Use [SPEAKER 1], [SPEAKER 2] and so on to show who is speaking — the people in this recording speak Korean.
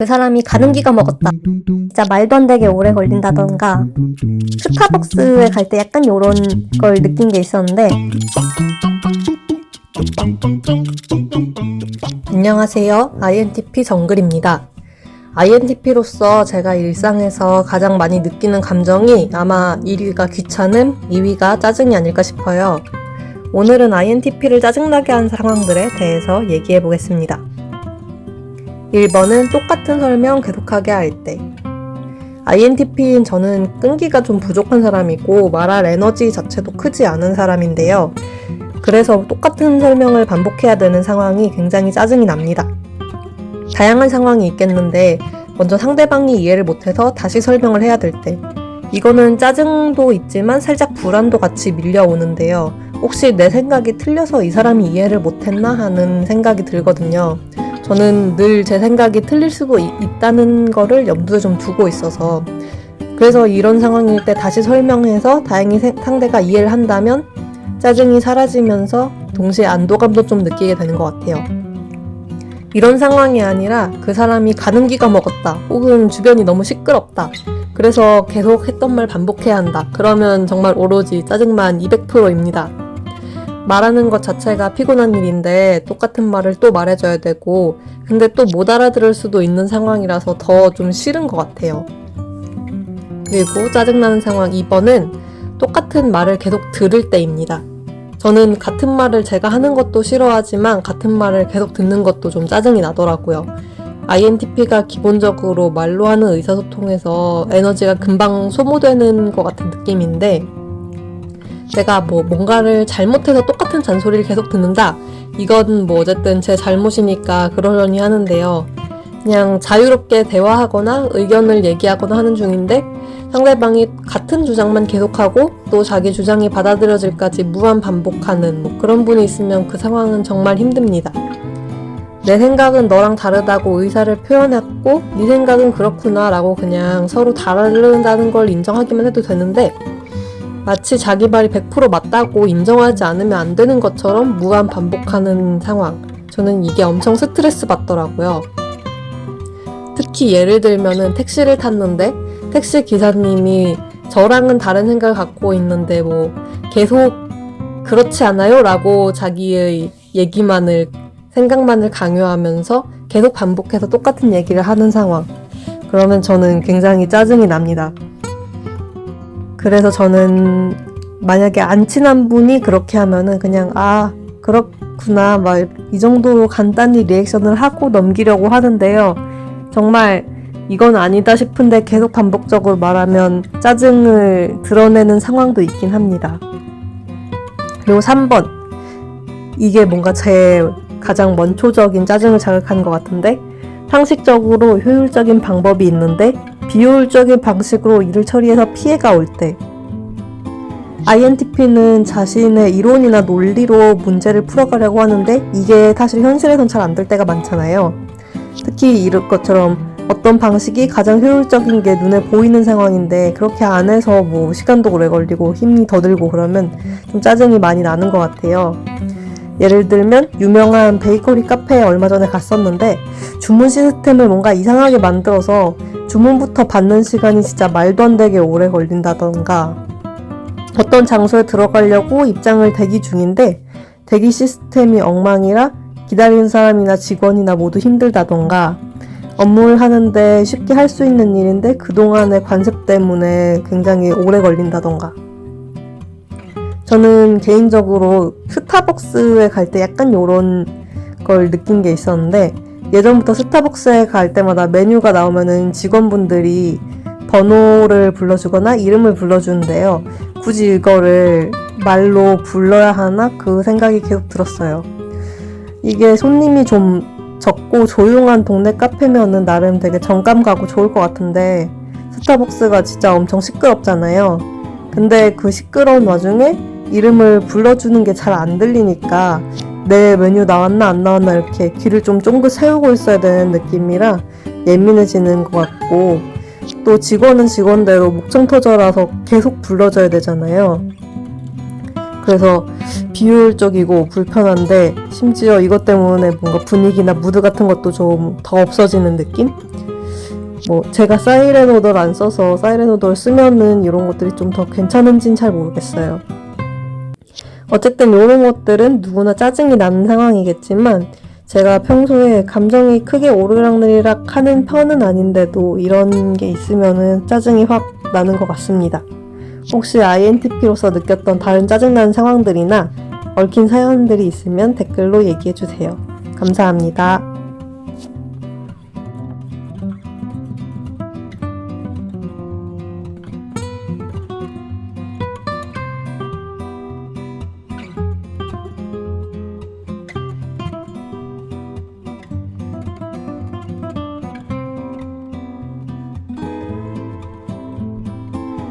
[SPEAKER 1] 그 사람이 가는기가 먹었다. 진짜 말도 안 되게 오래 걸린다던가 스타벅스에 갈 때 약간 요런 걸 느낀 게 있었는데 안녕하세요. INTP 정글입니다. INTP로서 제가 일상에서 가장 많이 느끼는 감정이 아마 1위가 귀찮음, 2위가 짜증이 아닐까 싶어요. 오늘은 INTP를 짜증나게 한 상황들에 대해서 얘기해 보겠습니다. 1번은 똑같은 설명 계속하게 할 때. INTP인 저는 끈기가 좀 부족한 사람이고 말할 에너지 자체도 크지 않은 사람인데요. 그래서 똑같은 설명을 반복해야 되는 상황이 굉장히 짜증이 납니다. 다양한 상황이 있겠는데 먼저 상대방이 이해를 못해서 다시 설명을 해야 될 때. 이거는 짜증도 있지만 살짝 불안도 같이 밀려오는데요. 혹시 내 생각이 틀려서 이 사람이 이해를 못했나 하는 생각이 들거든요. 저는 늘 제 생각이 틀릴 이- 있다는 거를 염두에 좀 두고 있어서 그래서 이런 상황일 때 다시 설명해서 다행히 세- 상대가 이해를 한다면 짜증이 사라지면서 동시에 안도감도 좀 느끼게 되는 것 같아요. 이런 상황이 아니라 그 사람이 가는기가 먹었다 혹은 주변이 너무 시끄럽다 그래서 계속 했던 말 반복해야 한다 그러면 정말 오로지 짜증만 200%입니다. 말하는 것 자체가 피곤한 일인데 똑같은 말을 또 말해줘야 되고 근데 또 못 알아들을 수도 있는 상황이라서 더 좀 싫은 것 같아요. 그리고 짜증나는 상황 2번은 똑같은 말을 계속 들을 때입니다. 저는 같은 말을 제가 하는 것도 싫어하지만 같은 말을 계속 듣는 것도 좀 짜증이 나더라고요. INTP가 기본적으로 말로 하는 의사소통에서 에너지가 금방 소모되는 것 같은 느낌인데 제가 뭐 뭔가를 잘못해서 똑같은 잔소리를 계속 듣는다. 이건 뭐 어쨌든 제 잘못이니까 그러려니 하는데요. 그냥 자유롭게 대화하거나 의견을 얘기하거나 하는 중인데 상대방이 같은 주장만 계속하고 또 자기 주장이 받아들여질까지 무한 반복하는 뭐 그런 분이 있으면 그 상황은 정말 힘듭니다. 내 생각은 너랑 다르다고 의사를 표현했고 네 생각은 그렇구나라고 그냥 서로 다른다는 걸 인정하기만 해도 되는데 마치 자기 말이 100% 맞다고 인정하지 않으면 안 되는 것처럼 무한 반복하는 상황. 저는 이게 엄청 스트레스 받더라고요. 특히 예를 들면은 택시를 탔는데 택시 기사님이 저랑은 다른 생각을 갖고 있는데 뭐 계속 그렇지 않아요? 라고 자기의 얘기만을 생각만을 강요하면서 계속 반복해서 똑같은 얘기를 하는 상황. 그러면 저는 굉장히 짜증이 납니다. 그래서 저는 만약에 안 친한 분이 그렇게 하면은 그냥 아 그렇구나 막 이 정도로 간단히 리액션을 하고 넘기려고 하는데요. 정말 이건 아니다 싶은데 계속 반복적으로 말하면 짜증을 드러내는 상황도 있긴 합니다. 그리고 3번 이게 뭔가 제 가장 원초적인 짜증을 자극하는 것 같은데 상식적으로 효율적인 방법이 있는데 비효율적인 방식으로 일을 처리해서 피해가 올 때. INTP는 자신의 이론이나 논리로 문제를 풀어가려고 하는데 이게 사실 현실에선 잘 안 될 때가 많잖아요. 특히 이럴 것처럼 어떤 방식이 가장 효율적인 게 눈에 보이는 상황인데 그렇게 안 해서 뭐 시간도 오래 걸리고 힘이 더 들고 그러면 좀 짜증이 많이 나는 것 같아요. 예를 들면 유명한 베이커리 카페에 얼마 전에 갔었는데 주문 시스템을 뭔가 이상하게 만들어서 주문부터 받는 시간이 진짜 말도 안 되게 오래 걸린다던가 어떤 장소에 들어가려고 입장을 대기 중인데 대기 시스템이 엉망이라 기다리는 사람이나 직원이나 모두 힘들다던가 업무를 하는데 쉽게 할 수 있는 일인데 그동안의 관습 때문에 굉장히 오래 걸린다던가 저는 개인적으로 스타벅스에 갈 때 약간 요런 걸 느낀 게 있었는데 예전부터 스타벅스에 갈 때마다 메뉴가 나오면은 직원분들이 번호를 불러주거나 이름을 불러주는데요. 굳이 이거를 말로 불러야 하나 그 생각이 계속 들었어요. 이게 손님이 좀 적고 조용한 동네 카페면은 나름 되게 정감 가고 좋을 것 같은데 스타벅스가 진짜 엄청 시끄럽잖아요. 근데 그 시끄러운 와중에 이름을 불러주는 게 잘 안 들리니까 내 메뉴 나왔나 안 나왔나 이렇게 귀를 좀 쫑긋 세우고 있어야 되는 느낌이라 예민해지는 것 같고 또 직원은 직원대로 목청 터져라서 계속 불러줘야 되잖아요. 그래서 비효율적이고 불편한데 심지어 이것 때문에 뭔가 분위기나 무드 같은 것도 좀 더 없어지는 느낌? 뭐 제가 사이렌 오더를 안 써서 사이렌 오더를 쓰면은 이런 것들이 좀 더 괜찮은지는 잘 모르겠어요. 어쨌든 이런 것들은 누구나 짜증이 나는 상황이겠지만 제가 평소에 감정이 크게 오르락내리락 하는 편은 아닌데도 이런 게 있으면은 짜증이 확 나는 것 같습니다. 혹시 INTP로서 느꼈던 다른 짜증나는 상황들이나 얽힌 사연들이 있으면 댓글로 얘기해주세요. 감사합니다.